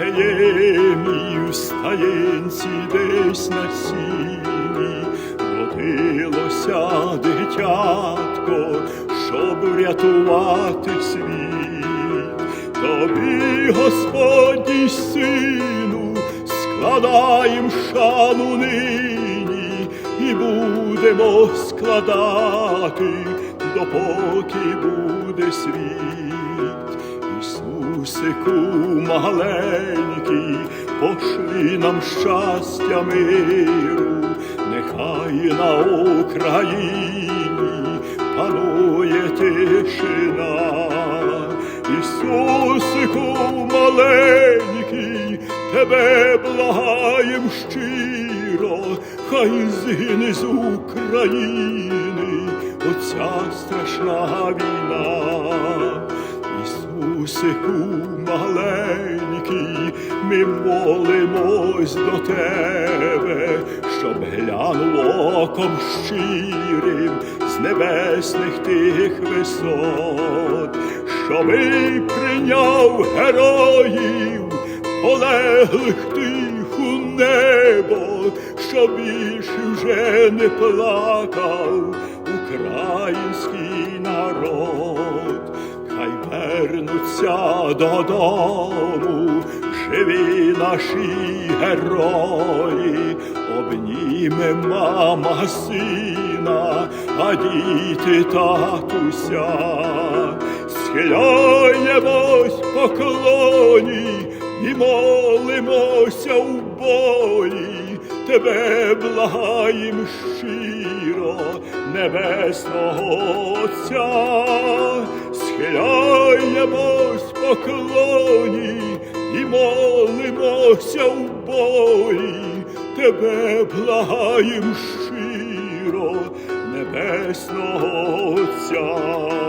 Вифлеємі в стаєнці десь на сіні родилося дитятко, щоб врятувати світ, тобі, Господні, сину, складаєм шану нині і будемо складати, допоки буде світ. Ісусику маленький, пошли нам щастя миру, нехай на Україні панує тишина. Ісусику маленький, тебе благаєм щиро, хай згине з України оця страшна війна. Ісусику маленький, ми молимось до тебе, щоб глянув оком щирим з небесних тих висот, щоби прийняв героїв, полеглих тих у небо, щоб більше вже не плакав український додому, живі наші герої, обніме мама сина, а діти татуся, схиляємось поклоні і молимося у бої, тебе благаєм щиро, небесного Отця, схиляємось поклоні і молимося в бої, тебе благаєм щиро, небесного Отця.